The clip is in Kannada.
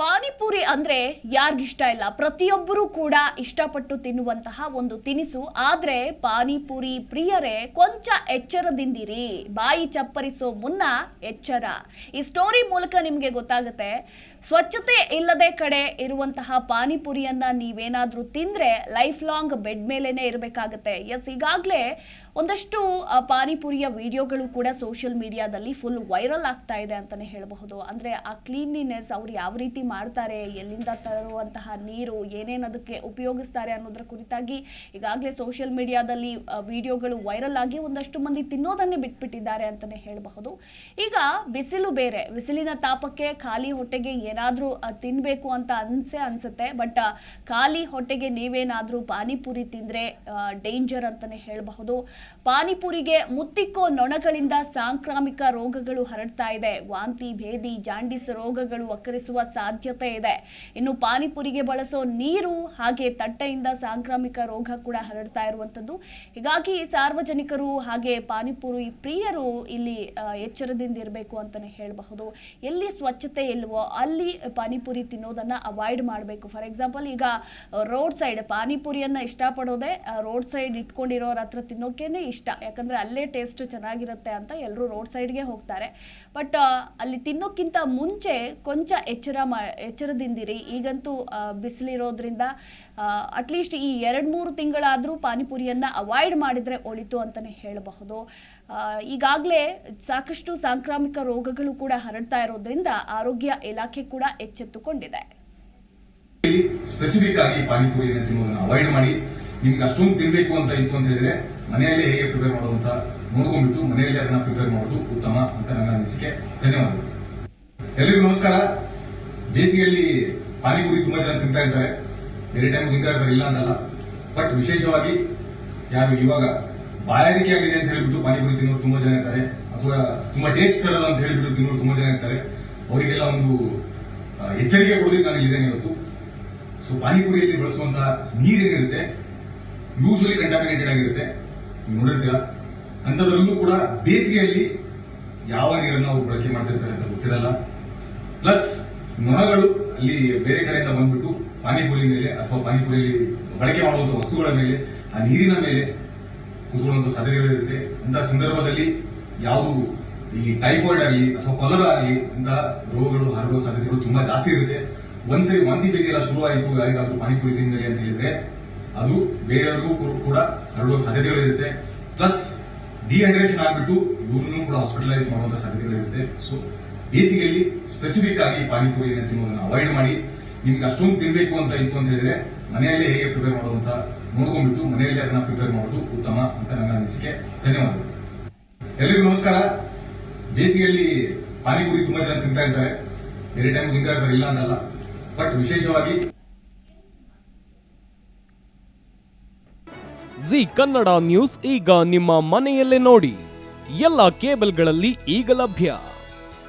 பால் ಪಾನಿಪುರಿ ಅಂದ್ರೆ ಯಾರಿಗಿಷ್ಟ ಇಲ್ಲ. ಪ್ರತಿಯೊಬ್ಬರು ಕೂಡ ಇಷ್ಟಪಟ್ಟು ತಿನ್ನುವಂತಹ ಒಂದು ತಿನಿಸು. ಆದ್ರೆ ಪಾನಿಪುರಿ ಪ್ರಿಯರೇ, ಕೊಂಚ ಎಚ್ಚರದಿಂದಿರಿ. ಬಾಯಿ ಚಪ್ಪರಿಸೋ ಮುನ್ನ ಎಚ್ಚರ. ಈ ಸ್ಟೋರಿ ಮೂಲಕ ನಿಮಗೆ ಗೊತ್ತಾಗುತ್ತೆ, ಸ್ವಚ್ಛತೆ ಇಲ್ಲದೆ ಕಡೆ ಇರುವಂತಹ ಪಾನಿಪುರಿಯನ್ನ ನೀವೇನಾದ್ರೂ ತಿಂದ್ರೆ ಲೈಫ್ ಲಾಂಗ್ ಬೆಡ್ ಮೇಲೇನೆ ಇರಬೇಕಾಗುತ್ತೆ. ಎಸ್ ಈಗಾಗಲೇ ಒಂದಷ್ಟು ಪಾನಿಪುರಿಯ ವಿಡಿಯೋಗಳು ಕೂಡ ಸೋಷಿಯಲ್ ಮೀಡಿಯಾದಲ್ಲಿ ಫುಲ್ ವೈರಲ್ ಆಗ್ತಾ ಇದೆ ಅಂತಾನೆ ಹೇಳಬಹುದು. ಅಂದ್ರೆ ಆ ಕ್ಲೀನ್ಲಿನೆಸ್ ಅವ್ರು ಯಾವ ರೀತಿ ಮಾಡ್ತಾರೆ ಎಲ್ಲಿಂದ ತರುವಂತಹ ನೀರು, ಏನೇನು ಅದಕ್ಕೆ ಉಪಯೋಗಿಸ್ತಾರೆ ಅನ್ನೋದ್ರ ಕುರಿತಾಗಿ ಈಗಾಗಲೇ ಸೋಷಿಯಲ್ ಮೀಡಿಯಾದಲ್ಲಿ ವಿಡಿಯೋಗಳು ವೈರಲ್ ಆಗಿ ಒಂದಷ್ಟು ಮಂದಿ ತಿನ್ನೋದನ್ನೇ ಬಿಟ್ಬಿಟ್ಟಿದ್ದಾರೆ ಅಂತಲೇ ಹೇಳಬಹುದು. ಈಗ ಬಿಸಿಲು ಬೇರೆ, ಬಿಸಿಲಿನ ತಾಪಕ್ಕೆ ಖಾಲಿ ಹೊಟ್ಟೆಗೆ ಏನಾದರೂ ತಿನ್ನಬೇಕು ಅಂತ ಅನ್ಸೆ ಅನ್ಸುತ್ತೆ ಬಟ್ ಖಾಲಿ ಹೊಟ್ಟೆಗೆ ನೀವೇನಾದರೂ ಪಾನಿಪುರಿ ತಿಂದರೆ ಡೇಂಜರ್ ಅಂತಲೇ ಹೇಳಬಹುದು. ಪಾನಿಪುರಿಗೆ ಮುತ್ತಿಕ್ಕೋ ನೊಣಗಳಿಂದ ಸಾಂಕ್ರಾಮಿಕ ರೋಗಗಳು ಹರಡ್ತಾ ಇದೆ. ವಾಂತಿ, ಭೇದಿ ಜಾಂಡಿಸ್ ರೋಗಗಳು ಒಕ್ಕರಿಸುವ ಸಾಧ್ಯತೆ ಇದೆ. ಇನ್ನು ಪಾನಿಪುರಿಗೆ ಬಳಸೋ ನೀರು ಹಾಗೆ ತಟ್ಟೆಯಿಂದ ಸಾಂಕ್ರಾಮಿಕ ರೋಗ ಕೂಡ ಹರಡ್ತಾ ಇರುವಂತದ್ದು ಹೀಗಾಗಿ ಸಾರ್ವಜನಿಕರು ಹಾಗೆ ಪಾನಿಪುರಿ ಪ್ರಿಯರು ಇಲ್ಲಿ ಎಚ್ಚರದಿಂದ ಇರಬೇಕು ಅಂತಾನೆ ಹೇಳಬಹುದು. ಎಲ್ಲಿ ಸ್ವಚ್ಛತೆ ಇಲ್ವೋ ಅಲ್ಲಿ ಪಾನಿಪುರಿ ತಿನ್ನೋದನ್ನ ಅವಾಯ್ಡ್ ಮಾಡಬೇಕು. ಫಾರ್ ಎಕ್ಸಾಂಪಲ್ ಈಗ ರೋಡ್ ಸೈಡ್ ಪಾನಿಪುರಿಯನ್ನ ಇಷ್ಟಪಡೋದೇ ರೋಡ್ ಸೈಡ್ ಇಟ್ಕೊಂಡಿರೋರ ಹತ್ರ ತಿನ್ನೋಕೇನೆ ಇಷ್ಟ. ಯಾಕಂದ್ರೆ ಅಲ್ಲೇ ಟೇಸ್ಟ್ ಚೆನ್ನಾಗಿರುತ್ತೆ ಅಂತ ಎಲ್ಲರೂ ರೋಡ್ ಸೈಡ್ಗೆ ಹೋಗ್ತಾರೆ. ಬಟ್ ಅಲ್ಲಿ ತಿನ್ನೋಕ್ಕಿಂತ ಮುಂಚೆ ಕೊಂಚ ಎಚ್ಚರ ಎಚ್ಚರದಿಂದಿರಿ. ಈಗಂತೂ ಬಿಸಿಲಿರೋದ್ರಿಂದ ಅಟ್ಲೀಸ್ಟ್ ಈ ಎರಡು ಮೂರು ತಿಂಗಳಾದರೂ ಪಾನಿಪುರಿಯನ್ನ ಅವಾಯ್ಡ್ ಮಾಡಿದ್ರೆ ಒಳಿತು ಅಂತಾನೆ ಹೇಳಬಹುದು. ಈಗಾಗಲೇ ಸಾಕಷ್ಟು ಸಾಂಕ್ರಾಮಿಕ ರೋಗಗಳು ಕೂಡ ಹರಡ್ತಾ ಇರೋದ್ರಿಂದ ಆರೋಗ್ಯ ಇಲಾಖೆ ಕೂಡ ಎಚ್ಚೆತ್ತುಕೊಂಡಿದೆ. ಸ್ಪೆಸಿಫಿಕ್ ಆಗಿ ಪಾನಿಪುರಿಯನ್ನು ತಿನ್ನುವುದನ್ನು ಅವಾಯ್ಡ್ ಮಾಡಿ. ನಿಮ್ಗೆ ಅಷ್ಟೊಂದು ತಿನ್ಬೇಕು ಅಂತ ಇತ್ತು ಅಂತ ಹೇಳಿದ್ರೆ ಮನೆಯಲ್ಲೇ ಹೇಗೆ ಪ್ರಿಪೇರ್ ಮಾಡುವಂತ ನೋಡ್ಕೊಂಡ್ಬಿಟ್ಟು ಮನೆಯಲ್ಲೇ ಅದನ್ನ ಪ್ರಿಪೇರ್ ಮಾಡೋದು ಉತ್ತಮ ಅಂತ ನನ್ನ ಅನಿಸಿಕೆ. ಧನ್ಯವಾದಗಳು. ಎಲ್ರಿಗೂ ನಮಸ್ಕಾರ. ಬೇಸಿಗೆಯಲ್ಲಿ ಪಾನಿಪುರಿ ತುಂಬಾ ಜನ ತಿಂತಾ ಇರ್ತಾರೆ. ಬೇರೆ ಟೈಮ್ ತಿಂತಾ ಇರ್ತಾರೆ, ಇಲ್ಲ ಅಂತಲ್ಲ. ಬಟ್ ವಿಶೇಷವಾಗಿ ಯಾರು ಇವಾಗ ಬಾಯಾರಿಕೆ ಆಗಿದೆ ಅಂತ ಹೇಳ್ಬಿಟ್ಟು ಪಾನಿಪುರಿ ತಿನ್ನೋರು ತುಂಬಾ ಜನ ಇರ್ತಾರೆ. ಅಥವಾ ತುಂಬಾ ಟೇಸ್ಟ್ ಸರದ ಅಂತ ಹೇಳ್ಬಿಟ್ಟು ತಿನ್ನೋರು ತುಂಬಾ ಜನ ಇರ್ತಾರೆ. ಅವರಿಗೆಲ್ಲ ಒಂದು ಎಚ್ಚರಿಕೆ ಕೊಡೋದಕ್ಕೆ ನಾನು ಇದ್ದೇನೆ ಇವತ್ತು. ಸೊ ಪಾನಿಪುರಿಯಲ್ಲಿ ಬಳಸುವಂತಹ ನೀರೇನಿರುತ್ತೆ? ಯೂಶಲಿ ಕಂಟಾಮಿನೇಟೆಡ್ ಆಗಿರುತ್ತೆ. ನೋಡಿರ್ತೀರಾ. ಅಂಥದ್ರಲ್ಲೂ ಕೂಡ ಬೇಸಿಗೆಯಲ್ಲಿ ಯಾವ ನೀರನ್ನು ಅವರು ಬಳಕೆ ಮಾಡ್ತಿರ್ತಾರೆ ಅಂತ ಗೊತ್ತಿರಲ್ಲ. ಪ್ಲಸ್ ನೊಣಗಳು ಅಲ್ಲಿ ಬೇರೆ ಕಡೆಯಿಂದ ಬಂದ್ಬಿಟ್ಟು ಪಾನಿಪುರಿ ಮೇಲೆ ಅಥವಾ ಪಾನಿಪುರಿಯಲ್ಲಿ ಬಳಕೆ ಮಾಡುವಂತಹ ವಸ್ತುಗಳ ಮೇಲೆ, ಆ ನೀರಿನ ಮೇಲೆ ಕುತ್ಕೊಳ್ಳುವಂಥ ಸಾಧ್ಯತೆಗಳಿರುತ್ತೆ ಅಂತ ಸಂದರ್ಭದಲ್ಲಿ ಯಾವುದು ಈ ಟೈಫಾಯ್ಡ್ ಆಗಲಿ ಅಥವಾ ಕೊಲರ ಆಗಲಿ ಅಂತ ರೋಗಗಳು ಹರಡುವ ಸಾಧ್ಯತೆಗಳು ತುಂಬಾ ಜಾಸ್ತಿ ಇರುತ್ತೆ. ಒಂದ್ಸರಿ ವಾಂತಿ ಬೇಗ ಎಲ್ಲ ಶುರುವಾಯಿತು, ಯಾರಿಗಾದ್ರೂ ಪಾನಿಪುರಿ ತಿಂದಲ್ಲಿ ಅಂತ ಹೇಳಿದ್ರೆ ಅದು ಬೇರೆಯವರಿಗೂ ಕೂಡ ಹರಡುವ ಸಾಧ್ಯತೆಗಳಿರುತ್ತೆ. ಪ್ಲಸ್ ಡಿಹೈಡ್ರೇಷನ್ ಆಗ್ಬಿಟ್ಟು ಇವ್ರನ್ನೂ ಕೂಡ ಹಾಸ್ಪಿಟಲೈಸ್ ಮಾಡುವಂತ ಸಾಧ್ಯತೆಗಳಿರುತ್ತೆ. ಸೊ ಬೇಸಿಗೆಯಲ್ಲಿ ಸ್ಪೆಸಿಫಿಕ್ ಆಗಿ ಪಾನಿಪುರಿಯನ್ನು ತಿನ್ನುವುದನ್ನು ಅವಾಯ್ಡ್ ಮಾಡಿ, ನಿಮ್ಗೆ ಅಷ್ಟೊಂದು ತಿನ್ಬೇಕು ಅಂತ ಇತ್ತು ಅಂತ ಹೇಳಿದ್ರೆ ಮನೆಯಲ್ಲೇ ಹೇಗೆ ಪ್ರಿಪೇರ್ ಮಾಡೋದು ಅಂತ ನೋಡ್ಕೊಂಡ್ಬಿಟ್ಟು ಮನೆಯಲ್ಲೇ ಅದನ್ನ ಪ್ರಿಪೇರ್ ಮಾಡೋದು ಉತ್ತಮ ಅಂತ ನನ್ನ ಅನಿಸಿಕೆ. ಧನ್ಯವಾದಗಳು. ಎಲ್ಲರಿಗೂ ನಮಸ್ಕಾರ. ಬೇಸಿಗೆಯಲ್ಲಿ ಪಾನಿಪುರಿ ತುಂಬಾ ಜನ ತಿಂತಾ ಇರ್ತಾರೆ ಬೇರೆ ಟೈಮ್ ತಿಂತಾ ಇರ್ತಾರೆ, ಇಲ್ಲ ಅಂತಲ್ಲ. ಬಟ್ ವಿಶೇಷವಾಗಿ ಜಿ ಕನ್ನಡ ನ್ಯೂಸ್ ಈಗ ನಿಮ್ಮ ಮನೆಯಲ್ಲೇ ನೋಡಿ. ಎಲ್ಲ ಕೇಬಲ್ಗಳಲ್ಲಿ ಈಗ ಲಭ್ಯ.